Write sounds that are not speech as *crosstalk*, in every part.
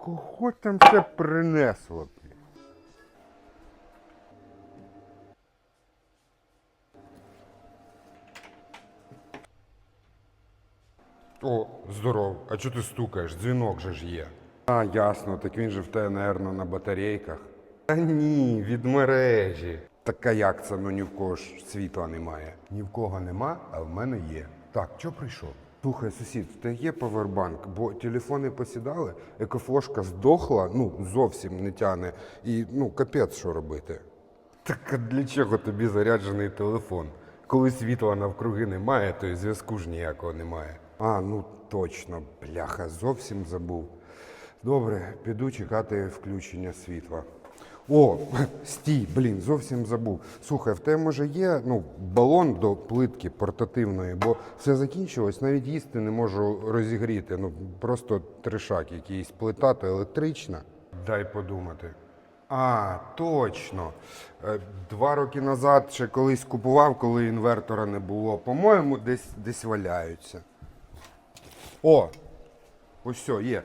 Кого там ще принесло? О, здоров. А чого ти стукаєш? Дзвінок же ж є. А, ясно, так він же в тебе, напевно, на батарейках. Та ні, від мережі. Так а як це? Ну ні в кого ж світла немає. Ні в кого нема, а в мене є. Так, що прийшов? Слухай, сусід, в є павербанк, бо телефони посідали, екофлошка здохла, ну зовсім не тяне. І ну капець, що робити. Так а для чого тобі заряджений телефон? Коли світла навкруги немає, то і зв'язку ж ніякого немає. А, ну точно, бляха, зовсім забув. Добре, піду чекати включення світла. О, *laughs* стій, блін, зовсім забув. Слухай, в тебе може є ну, балон до плитки портативної, бо все закінчилось, навіть їсти не можу розігріти. Ну, просто тришак якийсь, плита то електрична. Дай подумати. А, точно. Е, Два роки назад ще колись купував, коли інвертора не було. По-моєму, десь, десь валяються. О! Ось все, є.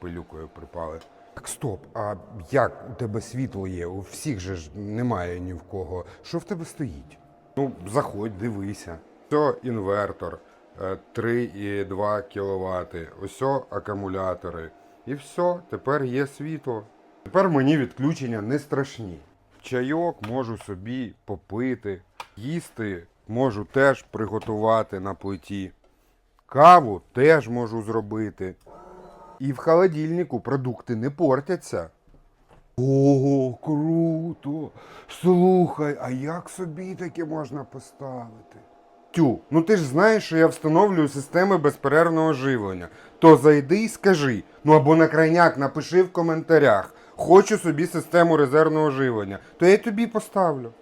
Пилюкою припали. Так, стоп, а як у тебе світло є? У всіх же ж немає ні в кого. Що в тебе стоїть? Ну, заходь, дивися. Все, інвертор, е, 3,2 кВт. Ось акумулятори. І все, тепер є світло. Тепер мені відключення не страшні. Чайок можу собі попити, їсти можу теж приготувати на плиті. Каву теж можу зробити. І в холодильнику продукти не портяться. О, круто! Слухай, а як собі таке можна поставити? Тю, ну ти ж знаєш, що я встановлюю системи безперервного живлення. То зайди і скажи. Ну або на крайняк напиши в коментарях. Хочу собі систему резервного живлення. То я тобі поставлю.